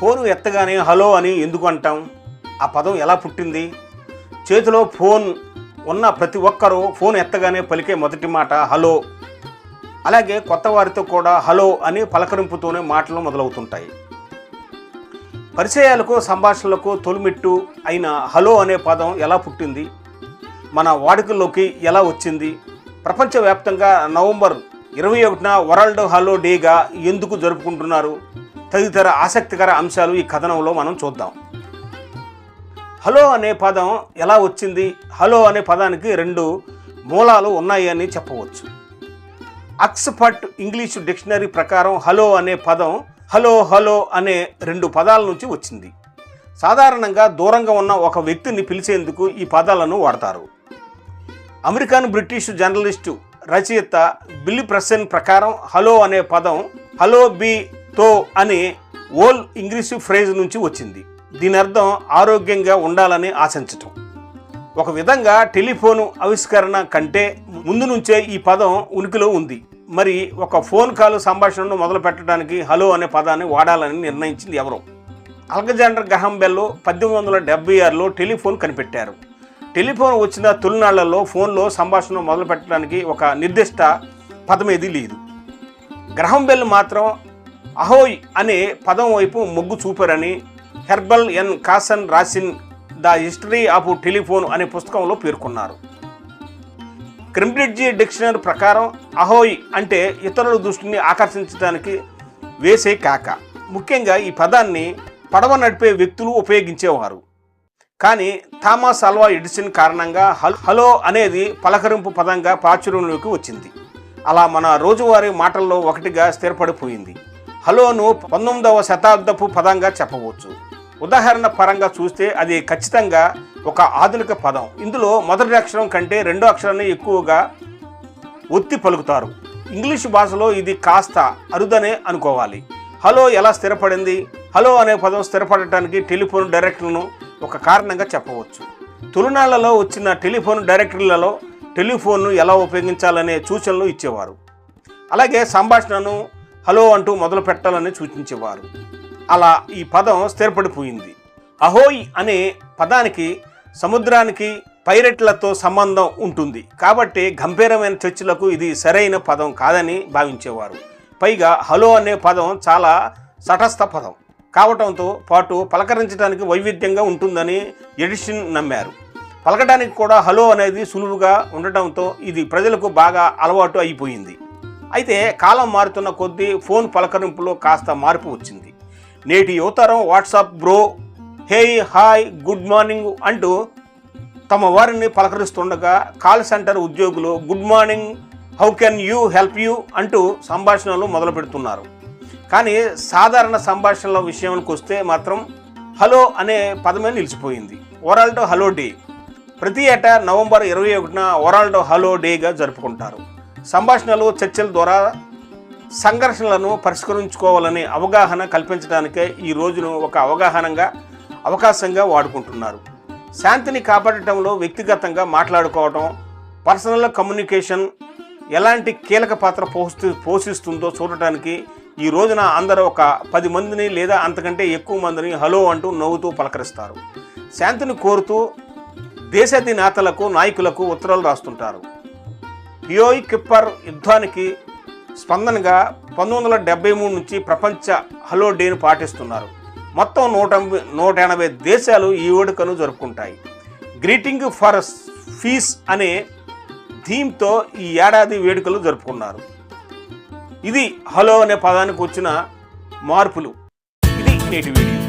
Phone ఎత్తగానే hello అని ఎందుకు అంటాం? ఆ పదం ఎలా పుట్టింది? చేతిలో ఫోన్ ఉన్న ప్రతి ఒక్కరూ ఫోన్ ఎత్తగానే పలికే మొదటి మాట హలో. అలాగే కొత్త వారితో కూడా హలో అని పలకరింపుతోనే మాటలు మొదలవుతుంటాయి. పరిచయాలకు సంభాషణలకు తొలిమిట్టు అయిన హలో అనే పదం ఎలా పుట్టింది? మన వాడుకల్లోకి ఎలా వచ్చింది? ప్రపంచవ్యాప్తంగా నవంబర్ ఇరవై ఒకటిన వరల్డ్ హలో డేగా ఎందుకు జరుపుకుంటున్నారు? తదితర ఆసక్తికర అంశాలు ఈ కథనంలో మనం చూద్దాం. హలో అనే పదం ఎలా వచ్చింది? హలో అనే పదానికి రెండు మూలాలు ఉన్నాయి అని చెప్పవచ్చు. అక్స్ఫర్ట్ ఇంగ్లీష్ డిక్షనరీ ప్రకారం హలో అనే పదం హలో హలో అనే రెండు పదాల నుంచి వచ్చింది. సాధారణంగా దూరంగా ఉన్న ఒక వ్యక్తిని పిలిచేందుకు ఈ పదాలను వాడతారు. అమెరికన్ బ్రిటిష్ జర్నలిస్టు రచయిత బిల్లి ప్రసెన్ ప్రకారం హలో అనే పదం హలో బి తో అనే ఓల్ ఇంగ్లీషు ఫ్రేజ్ నుంచి వచ్చింది. దీని అర్థం ఆరోగ్యంగా ఉండాలని ఆశించటం. ఒక విధంగా టెలిఫోను ఆవిష్కరణ కంటే ముందు నుంచే ఈ పదం ఉనికిలో ఉంది. మరి ఒక ఫోన్ కాల్ సంభాషణను మొదలు పెట్టడానికి హలో అనే పదాన్ని వాడాలని నిర్ణయించింది ఎవరు. అలెగ్జాండర్ గ్రహం బెల్ పద్దెనిమిది వందల డెబ్బై ఆరులో టెలిఫోన్ కనిపెట్టారు. టెలిఫోన్ వచ్చిన తొలినాళ్ళలో ఫోన్లో సంభాషణ మొదలు పెట్టడానికి ఒక నిర్దిష్ట పదమేది లేదు. గ్రహం బెల్ మాత్రం అహోయ్ అనే పదం వైపు మొగ్గు చూపారని హెర్బల్ ఎన్ కాసన్ రాసిన్ ద హిస్టరీ ఆఫ్ టెలిఫోన్ అనే పుస్తకంలో పేర్కొన్నారు. క్రింబ్రిడ్జి డిక్షనరీ ప్రకారం అహోయ్ అంటే ఇతరుల దృష్టిని ఆకర్షించడానికి వేసే కాక. ముఖ్యంగా ఈ పదాన్ని పడవ నడిపే వ్యక్తులు ఉపయోగించేవారు. కానీ థామస్ అల్వా ఎడిసన్ కారణంగా హల్ హలో అనేది పలకరింపు పదంగా ప్రాచుర్యంలోకి వచ్చింది. అలా మన రోజువారీ మాటల్లో ఒకటిగా స్థిరపడిపోయింది. హలోను పంతొమ్మిదవ శతాబ్దపు పదంగా చెప్పవచ్చు. ఉదాహరణ పరంగా చూస్తే అది ఖచ్చితంగా ఒక ఆధునిక పదం. ఇందులో మొదటి అక్షరం కంటే రెండో అక్షరాన్ని ఎక్కువగా ఒత్తి పలుకుతారు. ఇంగ్లీష్ భాషలో ఇది కాస్త అరుదనే అనుకోవాలి. హలో ఎలా స్థిరపడింది? హలో అనే పదం స్థిరపడటానికి టెలిఫోన్ డైరెక్టర్లను ఒక కారణంగా చెప్పవచ్చు. తొలినాళ్ళలో వచ్చిన టెలిఫోన్ డైరెక్టర్లలో టెలిఫోన్ను ఎలా ఉపయోగించాలనే సూచనలు ఇచ్చేవారు. అలాగే సంభాషణను హలో అంటూ మొదలు పెట్టాలని సూచించేవారు. అలా ఈ పదం స్థిరపడిపోయింది. అహోయ్ అనే పదానికి సముద్రానికి పైరెట్లతో సంబంధం ఉంటుంది. కాబట్టి గంభీరమైన చర్చలకు ఇది సరైన పదం కాదని భావించేవారు. పైగా హలో అనే పదం చాలా తటస్థ పదం. కావటంతో పాటు పలకరించడానికి వైవిధ్యంగా ఉంటుందని ఎడిషన్ నమ్మారు. పలకడానికి కూడా హలో అనేది సులువుగా ఉండటంతో ఇది ప్రజలకు బాగా అలవాటు అయిపోయింది. అయితే కాలం మారుతున్న కొద్దీ ఫోన్ పలకరింపులో కాస్త మార్పు వచ్చింది. నేటి యువతరం WhatsApp bro hey hi good morning అంటూ తమ వారిని పలకరిస్తుండగా కాల్ సెంటర్ ఉద్యోగులు good morning how can you help you అంటూ సంభాషణలు మొదలు పెడుతున్నారు. కానీ సాధారణ సంభాషణల విషయానికి వస్తే మాత్రం హలో అనే పదమే నిలిచిపోయింది. World hello day. ప్రతి ఏటా నవంబర్ ఇరవై ఒకటిన వరల్డ్ హలో డేగా జరుపుకుంటారు. సంభాషణలు చర్చల ద్వారా సంఘర్షణలను పరిష్కరించుకోవాలనే అవగాహన కల్పించడానికే ఈ రోజును ఒక అవగాహనగా అవకాశంగా వాడుకుంటున్నారు. శాంతిని కాపాడటంలో వ్యక్తిగతంగా మాట్లాడుకోవటం పర్సనల్ కమ్యూనికేషన్ ఎలాంటి కీలక పాత్ర పోషి పోషిస్తుందో చూడటానికి ఈ రోజున అందరూ ఒక పది మందిని లేదా అంతకంటే ఎక్కువ మందిని హలో అంటూ నవ్వుతూ పలకరిస్తారు. శాంతిని కోరుతూ దేశాధినేతలకు నాయకులకు ఉత్తరాలు రాస్తుంటారు. హియోయ్ కిప్పర్ యుద్ధానికి స్పందనగా పంతొమ్మిది వందల డెబ్బై మూడు నుంచి ప్రపంచ హలో డేను పాటిస్తున్నారు. మొత్తం నూట నూట ఎనభై దేశాలు ఈ వేడుకను జరుపుకుంటాయి. గ్రీటింగ్ ఫర్ ఫీస్ అనే థీమ్తో ఈ ఏడాది వేడుకలు జరుపుకున్నారు. ఇది హలో అనే పదానికి వచ్చిన మార్పులు. ఇది నేటి వీడియో